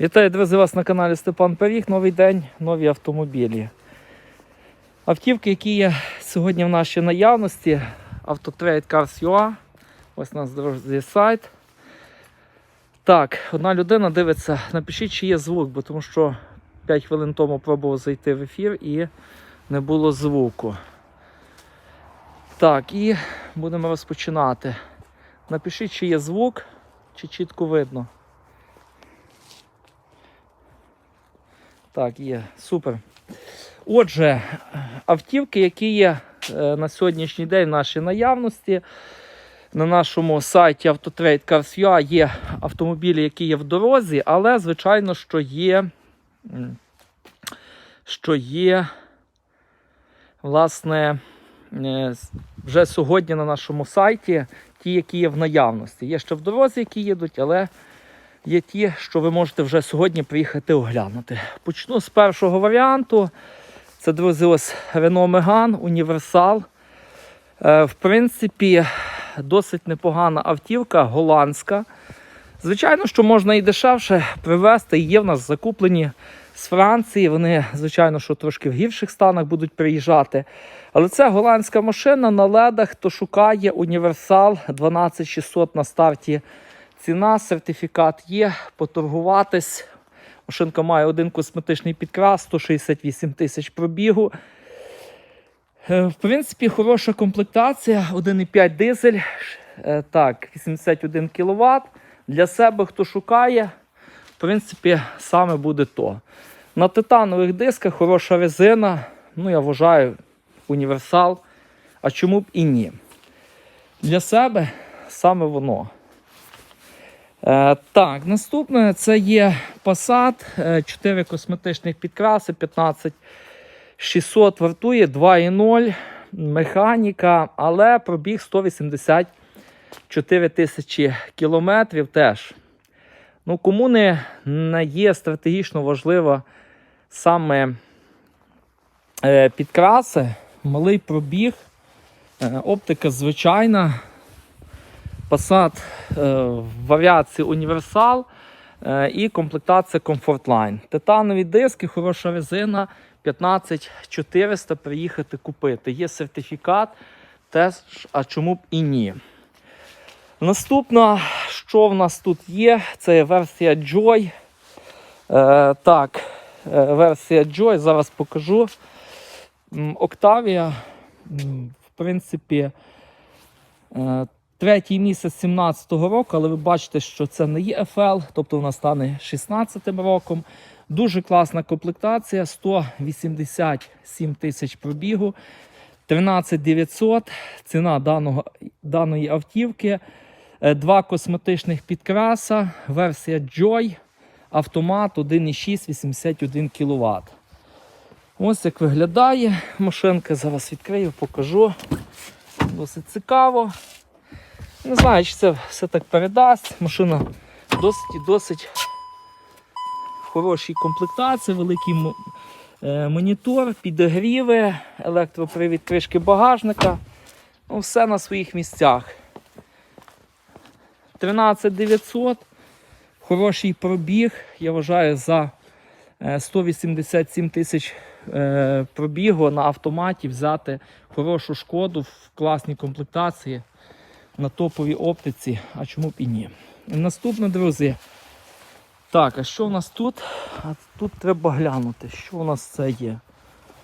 Вітаю, друзі, вас на каналі Степан Пиріг. Новий день, нові автомобілі. Автівки, які є сьогодні в нашій наявності, Autotrade Cars.ua. Ось у нас друзі сайт. Так, одна людина дивиться, напишіть, чи є звук, бо тому що 5 хвилин тому пробував зайти в ефір і не було звуку. Так, і будемо розпочинати. Напишіть, чи є звук, чи чітко видно. Так, є, супер. Отже, автівки, які є е, на сьогоднішній день в нашій наявності. На нашому сайті Autotrade Cars.ua є автомобілі, які є в дорозі, але, звичайно, що є, що є, власне, е, вже сьогодні на нашому сайті ті, які є в наявності. Є ще в дорозі, які їдуть, але є ті, що ви можете вже сьогодні приїхати оглянути. Почну з першого варіанту. Це, друзі, ось Renault Megane Універсал. В принципі, досить непогана автівка, голландська. Звичайно, що можна і дешевше привезти. Є в нас закуплені з Франції. Вони, звичайно, що трошки в гірших станах будуть приїжджати. Але це голландська машина на ледах, хто шукає універсал 12600 на старті. Ціна, сертифікат є, поторгуватись. Машинка має один косметичний підкрас, 168 тисяч пробігу. Е, В принципі, хороша комплектація, 1,5 дизель. е, Так, 81 кВт. Для себе, хто шукає, в принципі, саме буде то. На титанових дисках хороша резина. Ну, я вважаю, універсал. А чому б і ні? Для себе саме воно. Е, так, наступне це є Passat, 4 косметичних підкраси, 15 600 вартує 2,0 механіка, але пробіг 184 тисячі кілометрів теж. Ну, кому не, не є стратегічно важлива саме е, підкраси, малий пробіг, е, оптика звичайна. Passat е, в варіації універсал е, і комплектація Comfortline. Титанові диски, хороша резина, 15400 приїхати купити. Є сертифікат, теж, а чому б і ні. Наступна, що в нас тут є, це версія Joy. Е, так, е, версія Joy, зараз покажу. Octavia, в принципі, третій місяць 17-го року, але ви бачите, що це не є FL, тобто вона стане 16-м роком. Дуже класна комплектація, 187 тисяч пробігу, 13 900 ціна даного, даної автівки, Е, два косметичних підкраса, версія Joy, автомат 1,6, 81 кВт. Ось як виглядає машинка. Зараз відкрию, покажу. Досить цікаво. Не знаю, чи це все так передасть. Машина досить і досить хорошій комплектації, великий е, монітор, підогріви, електропривід кришки багажника. Ну, все на своїх місцях. 13900. Хороший пробіг. Я вважаю, за е, 187 тисяч е, пробігу на автоматі взяти хорошу шкоду в класній комплектації на топовій оптиці, а чому б і ні. Наступне, друзі. Так, а що у нас тут? А тут треба глянути, що у нас це є.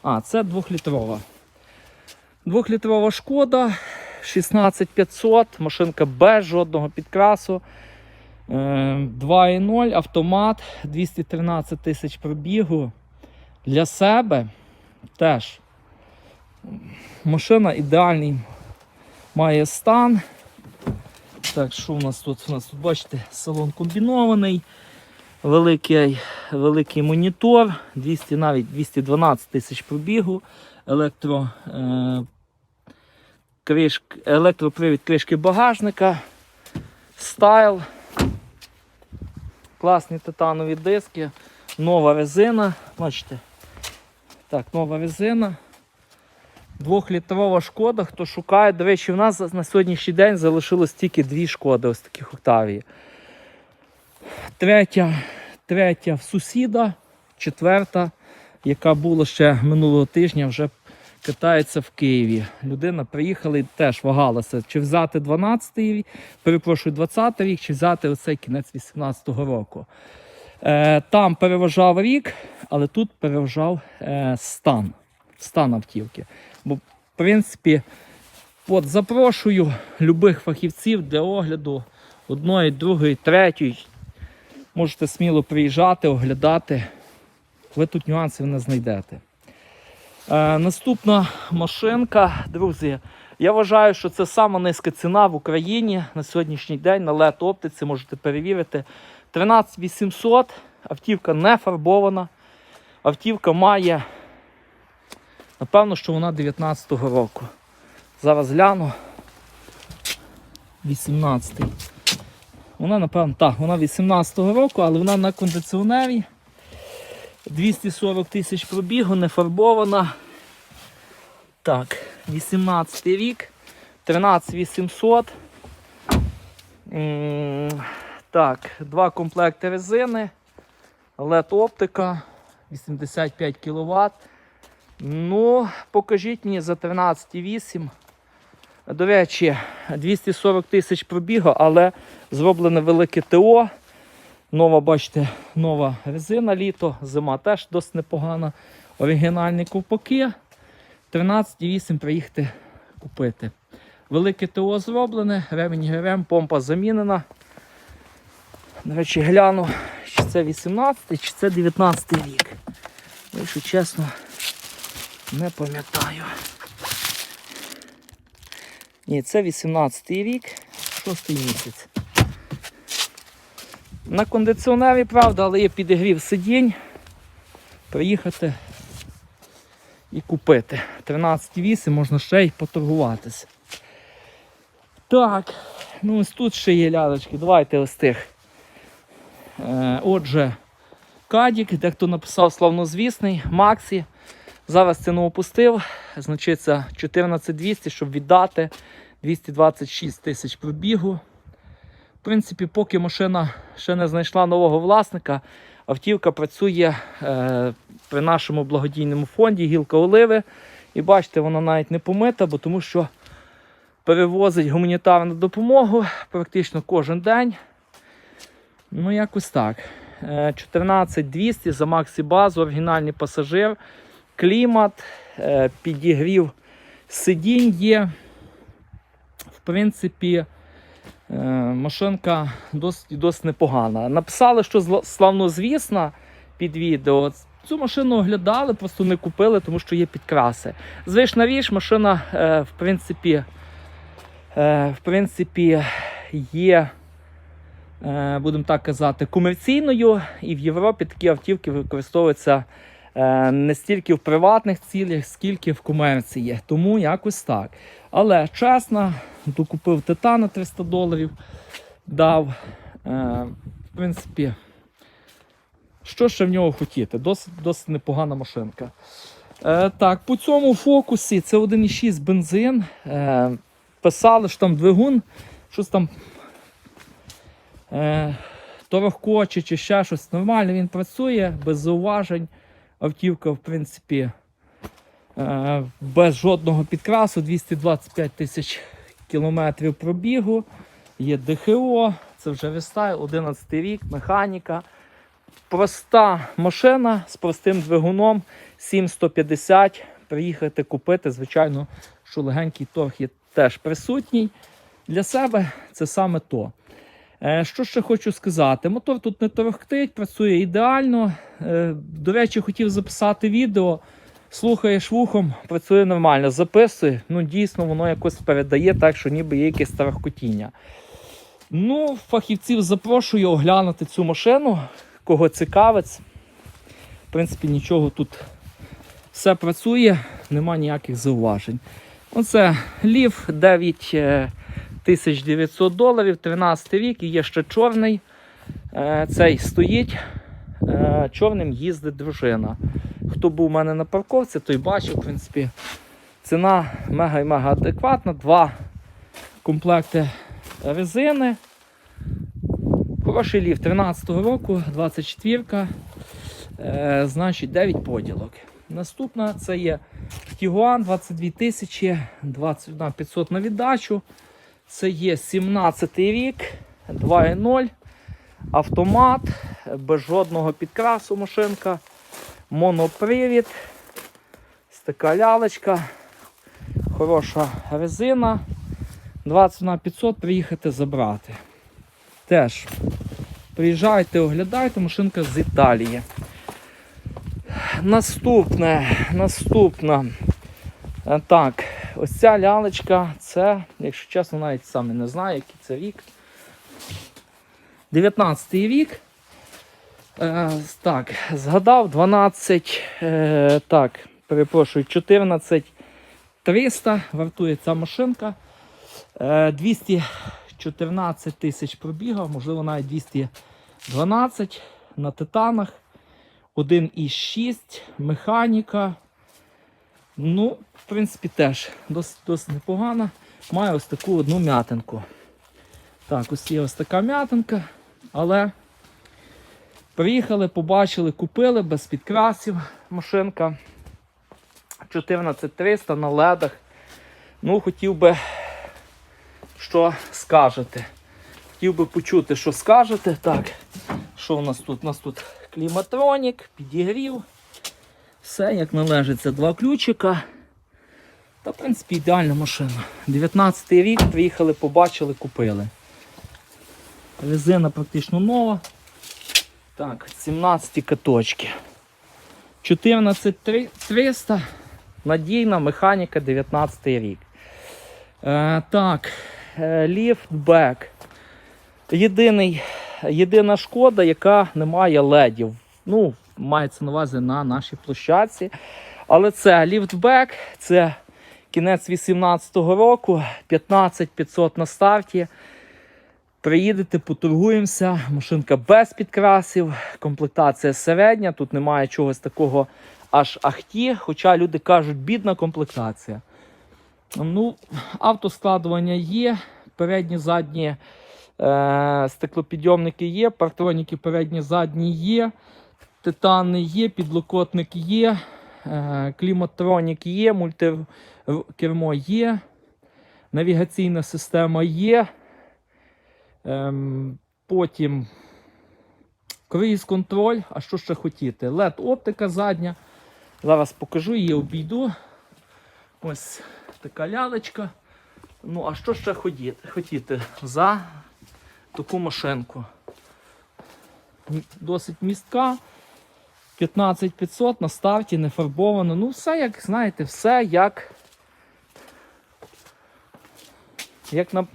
А, це двохлітрова. Двохлітрова шкода, 16500, машинка без жодного підкрасу. Е, 2.0 автомат, 213 тисяч пробігу. Для себе теж машина ідеальний має стан. Так, що у нас тут? У нас тут, бачите, салон комбінований, великий, великий монітор, 200, навіть 212 тисяч пробігу, електро, е, криш, електропривід кришки багажника, стайл, класні титанові диски, нова резина. Бачите, так, нова резина. Двохлітрова шкода, хто шукає. До речі, в нас на сьогоднішній день залишилось тільки дві шкоди, ось таких Октавії. Третя третя в сусіда, четверта, яка була ще минулого тижня, вже катається в Києві. Людина приїхала і теж вагалася, чи взяти 12-й рік, перепрошую, 20-й рік, чи взяти оцей кінець 18-го року. Е, там переважав рік, але тут переважав е, стан, стан автівки. Бо, в принципі, от запрошую любих фахівців для огляду одної, другої, третьої. Можете сміло приїжджати, оглядати. Ви тут нюансів не знайдете. Е, наступна машинка, друзі. Я вважаю, що це сама низька ціна в Україні на сьогоднішній день на LED оптиці, можете перевірити. 13800, автівка не фарбована. Автівка має, напевно, що вона 19-го року. Зараз гляну. 18-й. Вона, напевно, так, вона 18-го року, але вона на кондиціонері. 240 тисяч пробігу, не фарбована. Так, 18 й рік, 13800. Так, два комплекти резини, LED оптика, 85 кВт. Ну, покажіть мені за 13,8. До речі, 240 тисяч пробігу, але зроблене велике ТО. Нова, бачите, нова резина літо, зима теж досить непогана. Оригінальні ковпаки. 13,8 приїхати купити. Велике ТО зроблене, ремінь ГРМ, помпа замінена. До речі, гляну, чи це 18 чи це 19 рік. Якщо чесно, не пам'ятаю. Ні, це 18 рік, 6 місяць. На кондиціонері, правда, але є підігрів сидінь. Приїхати і купити. 13,8 можна ще й поторгуватися. Так, ну ось тут ще є лялечки. Давайте ось тих. Е, отже, Кадік, дехто написав славнозвісний, Максі. Зараз ціну опустив. Значиться 14200, щоб віддати 226 тисяч пробігу. В принципі, поки машина ще не знайшла нового власника, автівка працює е, при нашому благодійному фонді Гілка Оливи. І бачите, вона навіть не помита, бо тому що перевозить гуманітарну допомогу практично кожен день. Ну, якось так. Е, 14200 за Максі Базу, оригінальний пасажир, клімат, е, підігрів сидінь є. В принципі, е, машинка досить, досить непогана. Написали, що славнозвісна під відео. Цю машину оглядали, просто не купили, тому що є підкраси. Звична річ, машина, е, в принципі, в принципі, є, будемо так казати, комерційною, і в Європі такі автівки використовуються не стільки в приватних цілях, скільки в комерції. Тому якось так. Але чесно, докупив титана 300 доларів, дав. Е, в принципі, що ще в нього хотіти? Досить, досить непогана машинка. Е, так, по цьому фокусі це 1,6 бензин. Е, писали, що там двигун, щось там е, торохкоче чи ще щось. Нормально він працює, без зауважень. Автівка, в принципі, е, без жодного підкрасу, 225 тисяч кілометрів пробігу. Є ДХО, це вже рестайл, 11 рік, механіка. Проста машина з простим двигуном 7150. Приїхати купити, звичайно, що легенький торг є теж присутній. Для себе це саме то. Е, Що ще хочу сказати? Мотор тут не торохтить, працює ідеально. Е, До речі, хотів записати відео. Слухаєш вухом, працює нормально, записує. Ну, дійсно, воно якось передає так, що ніби є якесь тарахкотіння. Ну, фахівців запрошую оглянути цю машину, кого цікавить. В принципі, нічого тут все працює, нема ніяких зауважень. Оце лів 9900 доларів, 13 рік і є ще чорний. Е, Цей стоїть. Е, Чорним їздить дружина. Хто був у мене на парковці, той бачив, в принципі, ціна мега і мега адекватна. Два комплекти резини. Хороший ліфт 13-го року, 24-ка, е, значить 9 поділок. Наступна це є Тігуан 22 тисячі, 21 500 на віддачу. Це є 17 рік, 2.0, автомат, без жодного підкрасу машинка, монопривід, така лялечка, хороша резина. 20 на 500 приїхати забрати. Теж приїжджайте, оглядайте, машинка з Італії. Наступне, наступна. Е, Так, ось ця лялечка, це, якщо чесно, навіть сам не знаю, який це рік. 19 рік. Е, так, згадав 12, е, так, перепрошую, 14 300 вартує ця машинка. Е, 214 тисяч пробігав, можливо, навіть 212 на титанах. 1,6 механіка. Ну, в принципі, теж досить, досить непогано. Має ось таку одну м'ятинку. Так, ось є ось така м'ятинка, але приїхали, побачили, купили без підкрасів машинка. 14300 на ледах. Ну, хотів би, що скажете. Хотів би почути, що скажете. Так, що у нас тут? У нас тут кліматронік, підігрів. Все як належить. Це два ключика. Та, в принципі, ідеальна машина. 19 рік приїхали, побачили, купили. Резина практично нова. Так, 17 каточки. 14300. Надійна механіка 19 рік. Е, так, е, ліфтбек. Єдиний, єдина шкода, яка не має ледів. Ну, мається на увазі на нашій площадці. Але це ліфтбек, це кінець 18-го року, 15500 на старті. Приїдете, поторгуємося. Машинка без підкрасів, комплектація середня, тут немає чогось такого аж ахті. Хоча люди кажуть, бідна комплектація. Ну, Автоскладування є, передні, задні е, стеклопідйомники є, партроніки передні, задні є, титани є, підлокотник є, е, кліматронік є, мультикермо є, навігаційна система є. Ем, потім круїз контроль. А що ще хотіти? LED оптика задня. Зараз покажу її, обійду. Ось така лялечка. Ну, а що ще хотіти за таку машинку? Досить містка. 15500 на старті, не фарбовано. Ну, все, як знаєте, все як. Як, на,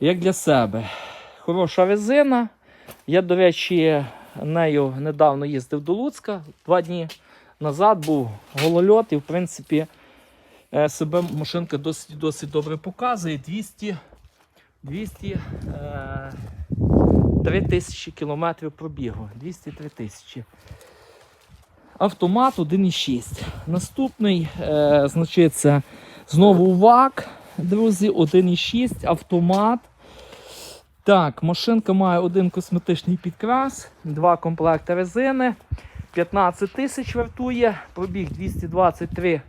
як для себе. Хороша резина. Я, до речі, нею недавно їздив до Луцька. Два дні назад був голольот і, в принципі, е, себе машинка досить, досить добре показує. 200, 200 е, 3 тисячі кілометрів пробігу. 203 тисячі. Автомат 1,6. Наступний, е, значить, знову ВАК, друзі, 1,6 автомат. Так, машинка має один косметичний підкрас, два комплекти резини, 15 тисяч вартує, пробіг 223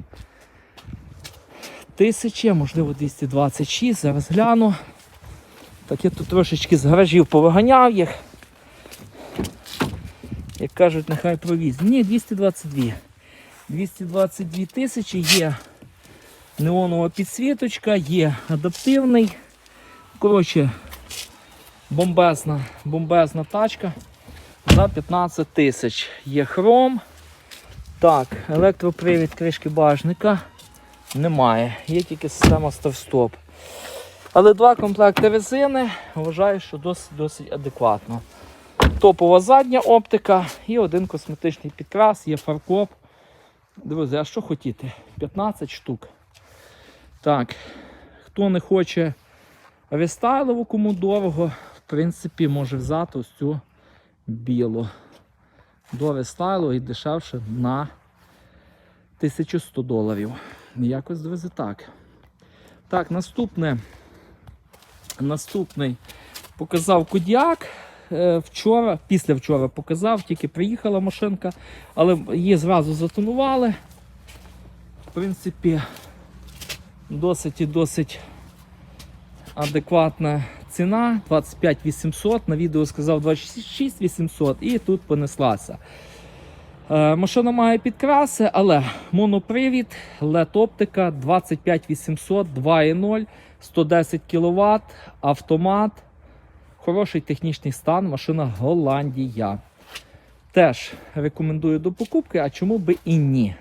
тисячі, можливо 226, зараз гляну. Так, я тут трошечки з гаражів повиганяв їх. Як кажуть, нехай провіз. Ні, 222. 222 тисячі є неонова підсвіточка, є адаптивний. Коротше, бомбезна, бомбезна тачка за 15 тисяч. Є хром. Так, електропривід кришки багажника немає. Є тільки система старт-стоп. Але два комплекти резини вважаю, що досить, досить адекватно. Топова задня оптика і один косметичний підкрас, є фаркоп. Друзі, а що хотіти? 15 штук. Так, хто не хоче рестайлову, кому дорого, в принципі, може взяти ось цю білу. До рестайлу і дешевше на 1100 доларів. Якось, друзі, так. Так, наступне. Наступний показав Кодіак. Е, вчора, після вчора показав, тільки приїхала машинка, але її зразу затонували. В принципі, досить і досить адекватна ціна 25 800. На відео сказав 26 800 і тут понеслася. Е, Машина має підкраси, але монопривід, LED оптика 25 800, 2.0, 110 кВт, автомат. Хороший технічний стан, машина Голландія. Теж рекомендую до покупки, а чому би і ні?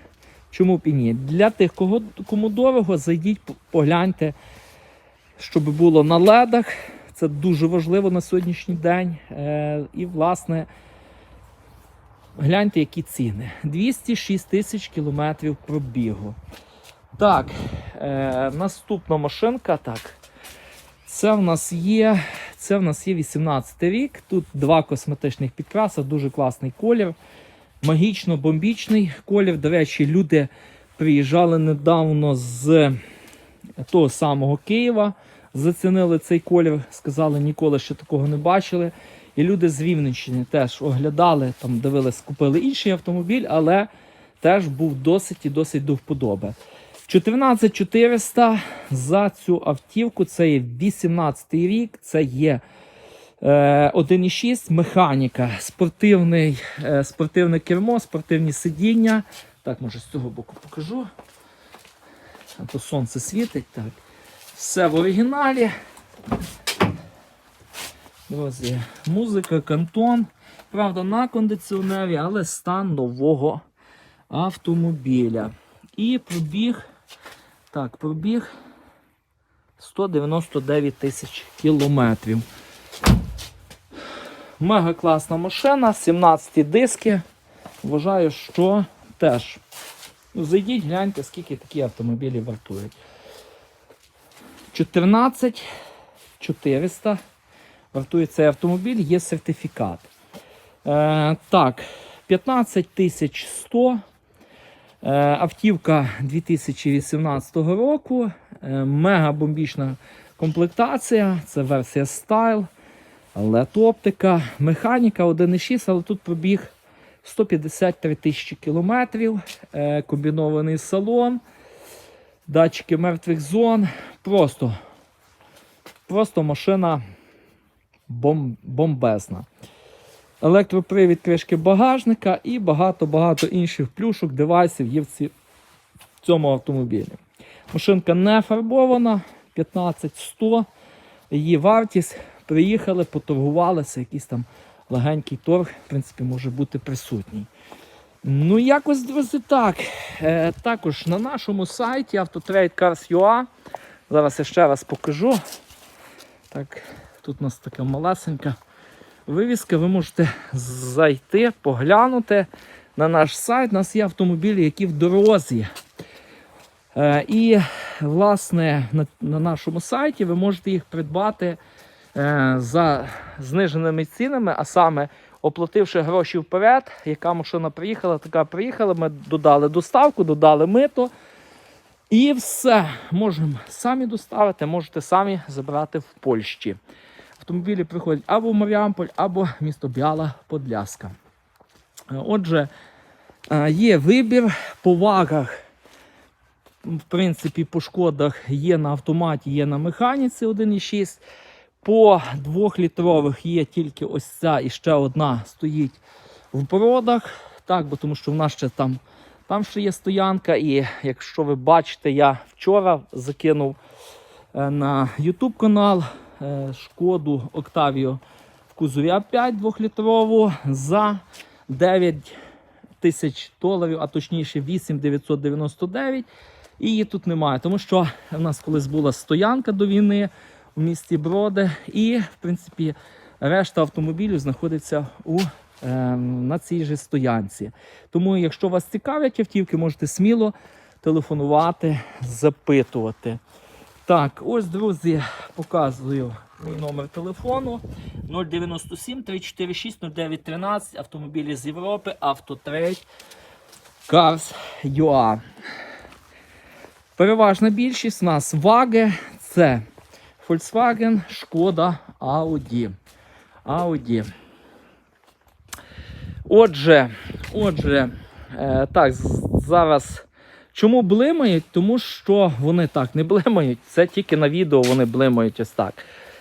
Чому б і ні? Для тих, кого, кому дорого, зайдіть, погляньте, щоб було на ледах. Це дуже важливо на сьогоднішній день. Е, і, власне, гляньте, які ціни. 206 тисяч кілометрів пробігу. Так, е, наступна машинка. Так. Це в нас є. Це в нас є 18 рік. Тут два косметичних підкраси, дуже класний колір. Магічно бомбічний колір. До речі, люди приїжджали недавно з того самого Києва. Зацінили цей колір, сказали, ніколи ще такого не бачили. І люди з Рівненщини теж оглядали, там дивились, купили інший автомобіль, але теж був досить і досить до вподоби. 14400 за цю автівку. Це є 18 рік, це є е, 1,6 механіка, спортивний, е, спортивне кермо, спортивні сидіння. Так, може з цього боку покажу. А то сонце світить. Так. Все в оригіналі. Друзі, музика, кантон. Правда, на кондиціонері, але стан нового автомобіля. І пробіг. Так, пробіг 199 тисяч кілометрів. Мега класна машина, 17 диски. Вважаю, що теж. Ну, зайдіть, гляньте, скільки такі автомобілі вартують. 14 400 вартує цей автомобіль, є сертифікат. Е, так, 15 тисяч 100. Е, автівка 2018 року. Е, мега бомбічна комплектація. Це версія Style. LED оптика, механіка 1,6, але тут пробіг 153 тисячі кілометрів. Е, комбінований салон, датчики мертвих зон. Просто, просто машина бом, бомбезна. Електропривід кришки багажника і багато-багато інших плюшок, девайсів є в, цьому автомобілі. Машинка не фарбована, 15100. Її вартість. Приїхали, поторгувалися, якийсь там легенький торг, в принципі, може бути присутній. Ну, якось, друзі, так. Е, також на нашому сайті Autotrade.Cars.ua. Зараз я ще раз покажу. Так, тут у нас така малесенька вивіска. Ви можете зайти, поглянути на наш сайт. У нас є автомобілі, які в дорозі. Е, і, власне, на, на нашому сайті ви можете їх придбати е, за зниженими цінами, а саме оплативши гроші вперед, яка машина приїхала, така приїхала. Ми додали доставку, додали мито. І все. Можемо самі доставити, можете самі забрати в Польщі. Автомобілі приходять або в Маріамполь, або місто Біала Подляска. Е, Отже, е, є вибір по вагах. В принципі, по шкодах є на автоматі, є на механіці 1,6. По 2-літрових є тільки ось ця і ще одна стоїть в бродах. Так, бо тому що в нас ще там, там ще є стоянка. І якщо ви бачите, я вчора закинув е, на YouTube канал шкоду Octavio в кузові А5 2-літрову за 9 тисяч доларів, а точніше 8,999. І її тут немає, тому що в нас колись була стоянка до війни у місті Броди, і, в принципі, решта автомобілів знаходиться у, е, на цій же стоянці. Тому, якщо вас цікавлять автівки, можете сміло телефонувати, запитувати. Так, ось, друзі, показую мій номер телефону 097 346 0913 автомобілі з Європи, Автотрейд, Cars UA. Переважна більшість у нас ваги це Volkswagen, Шкода, Audi. Audi. Отже, отже, е, так, зараз. Чому блимають? Тому що вони так не блимають. Це тільки на відео вони блимають ось так.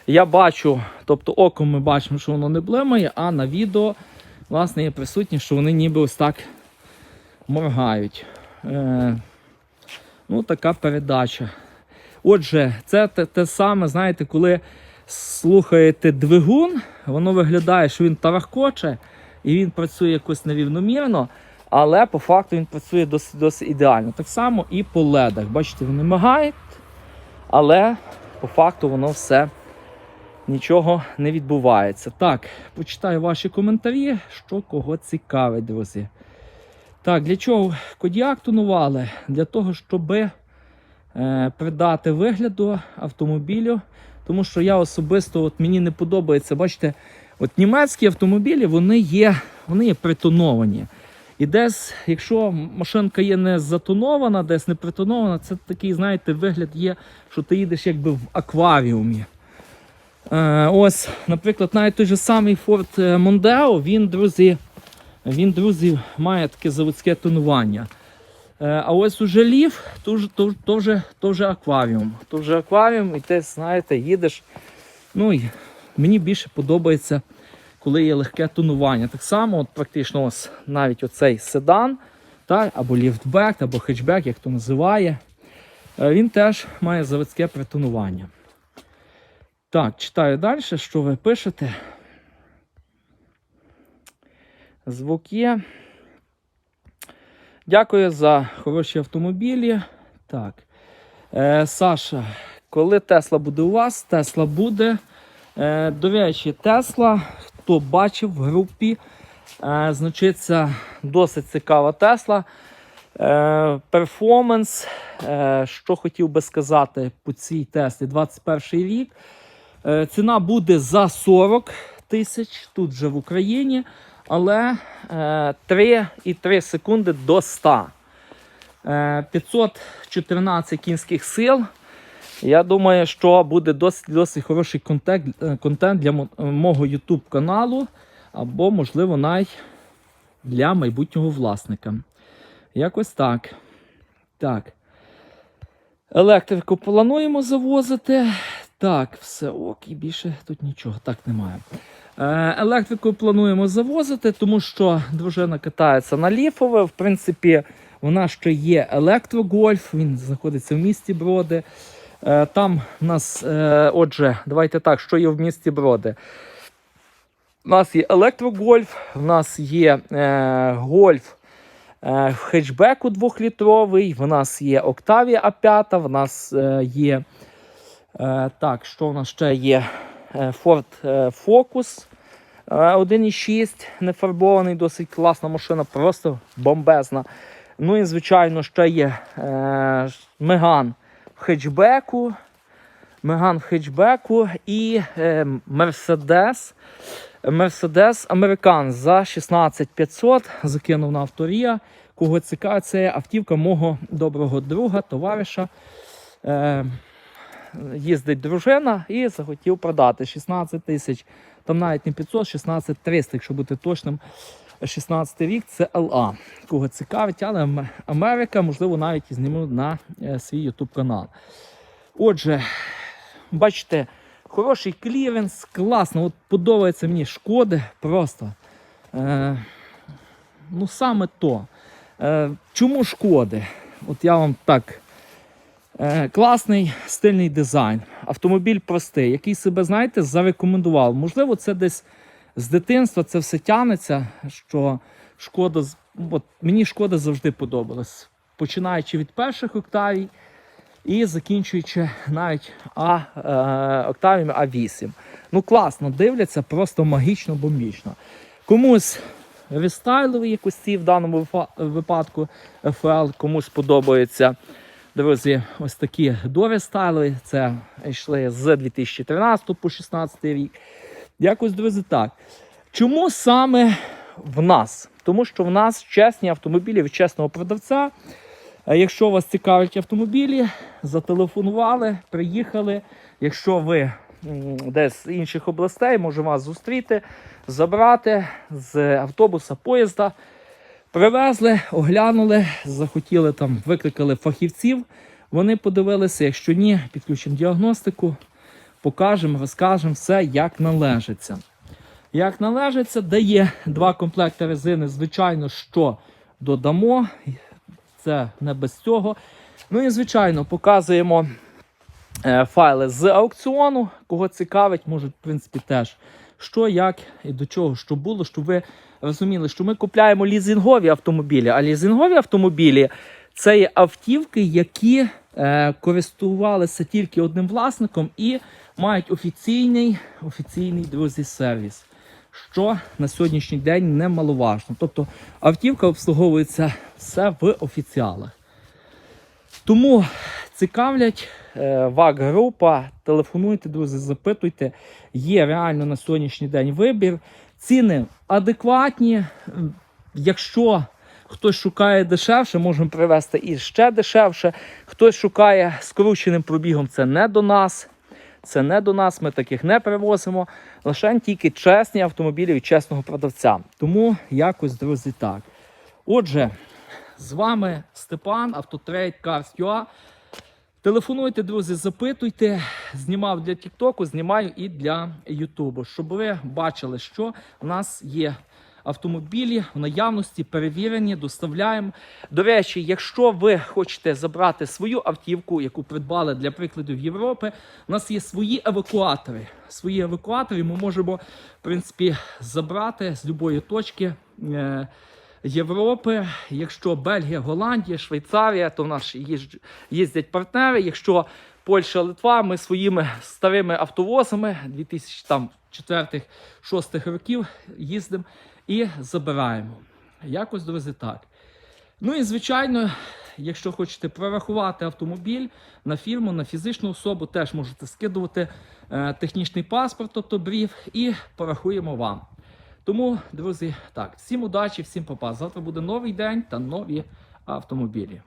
Я бачу, тобто оком ми бачимо, що воно не блимає, а на відео, власне, є присутні, що вони ніби ось так моргають. Е, ну, така передача. Отже, це те, те саме, знаєте, коли слухаєте двигун, воно виглядає, що він тарахкоче і він працює якось нерівномірно, але по факту він працює досить, досить ідеально. Так само і по ледах. Бачите, вони мигають, але по факту воно все нічого не відбувається. Так, почитаю ваші коментарі, що кого цікавить, друзі. Так, для чого кодіак тонували? Для того, щоб е, придати вигляду автомобілю. Тому що я особисто от мені не подобається, бачите, от німецькі автомобілі вони є, вони є притоновані. І десь, якщо машинка є не затонована, десь не притонована, це такий, знаєте, вигляд є, що ти їдеш якби в акваріумі. Е, ось, наприклад, навіть той же самий Ford Mondeo, він, друзі, він, друзі, має таке заводське тонування. Е, а ось уже лів, то, то, то, вже, то вже акваріум. То вже акваріум, і ти, знаєте, їдеш. Ну і мені більше подобається, коли є легке тонування. Так само, от практично ось навіть оцей седан, так, або ліфтбек, або хетчбек, як то називає. е, Він теж має заводське притонування. Так, читаю далі, що ви пишете. Звук є. Дякую за хороші автомобілі. Так. Е, Саша, коли Тесла буде у вас? Тесла буде. Е, до речі, Тесла, хто бачив в групі, е, значиться досить цікава Тесла. Е, перформанс, е, що хотів би сказати по цій Теслі 21 рік. Е, ціна буде за 40 тисяч тут же в Україні, але е, 3,3 секунди до 100. Е, 514 кінських сил. Я думаю, що буде досить, досить хороший контент, е, контент для мого YouTube каналу, або, можливо, навіть для майбутнього власника. Якось так. Так. Електрику плануємо завозити. Так, все ок, і більше тут нічого так немає. Е, електрику плануємо завозити, тому що дружина катається на ліфове. В принципі, вона ще є електрогольф, він знаходиться в місті Броди. Е, там в нас, е, отже, давайте так, що є в місті Броди. У нас є електрогольф, в нас є е, гольф е, в хетчбеку двохлітровий, в нас є Octavia A5, в нас е, є. Е, так, що в нас ще є? Е, Ford Focus е, 1.6, нефарбований, досить класна машина, просто бомбезна. Ну і, звичайно, ще є е, в хетчбеку. В хетчбеку і е, Mercedes. Mercedes Американ за 16500 закинув на авторія. Кого цікавить, це автівка мого доброго друга, товариша. Е, їздить дружина і захотів продати 16 тисяч. Там навіть не 500, 16 300, якщо бути точним. 16 рік це ЛА. Кого цікавить, але Америка, можливо, навіть і зніму на е, свій YouTube канал. Отже, бачите, хороший кліренс, класно. От подобається мені шкоди просто. Е, ну, саме то. Е, чому шкоди? От я вам так. Е, класний стильний дизайн. Автомобіль простий, який себе, знаєте, зарекомендував. Можливо, це десь з дитинства це все тянеться, що шкода, от мені шкода завжди подобалась. Починаючи від перших октавій і закінчуючи навіть а, е, октавіями А8. Ну, класно, дивляться, просто магічно бомбічно. Комусь рестайлові якості в даному випадку FL, комусь подобається. Друзі, ось такі дорестайли. Це йшли з 2013 по 2016 рік. Якось, друзі, так. Чому саме в нас? Тому що в нас чесні автомобілі від чесного продавця. Е, Якщо вас цікавлять автомобілі, зателефонували, приїхали. Якщо ви десь з інших областей, можемо вас зустріти, забрати з автобуса, поїзда. Привезли, оглянули, захотіли там, викликали фахівців. Вони подивилися, якщо ні, підключимо діагностику, покажемо, розкажемо все, як належиться. Як належиться, дає два комплекти резини, звичайно, що додамо. Це не без цього. Ну і, звичайно, показуємо е, файли з аукціону. Кого цікавить, можуть, в принципі, теж що, як і до чого, що було, щоб ви розуміли, що ми купляємо лізингові автомобілі, а лізингові автомобілі це є автівки, які користувалися тільки одним власником і мають офіційний, офіційний друзі сервіс. Що на сьогоднішній день немаловажно. Тобто автівка обслуговується все в офіціалах. Тому цікавлять е, ВАК група. Телефонуйте, друзі, запитуйте. Є реально на сьогоднішній день вибір. Ціни адекватні. Якщо хтось шукає дешевше, можемо привезти і ще дешевше. Хтось шукає скрученим пробігом, це не до нас. Це не до нас, ми таких не привозимо. Лише тільки чесні автомобілі від чесного продавця. Тому якось, друзі, так. Отже, з вами Степан, Автотрейд Cars.ua. Телефонуйте, друзі, запитуйте. Знімав для Тіктоку, знімаю і для Ютубу, щоб ви бачили, що в нас є автомобілі в наявності, перевірені, доставляємо. До речі, якщо ви хочете забрати свою автівку, яку придбали для прикладу в Європи, у нас є свої евакуатори. Свої евакуатори ми можемо, в принципі, забрати з будь-якої точки. е, Європи, якщо Бельгія, Голландія, Швейцарія, то в нас їздять партнери. Якщо Польща, Литва, ми своїми старими автовозами 2004-2006 років їздимо і забираємо. Якось, друзі, так. Ну і звичайно, якщо хочете прорахувати автомобіль на фірму, на фізичну особу, теж можете скидувати е, технічний паспорт, тобто брів, і порахуємо вам. Тому, друзі, так, всім удачі, всім попа. Завтра буде новий день та нові автомобілі.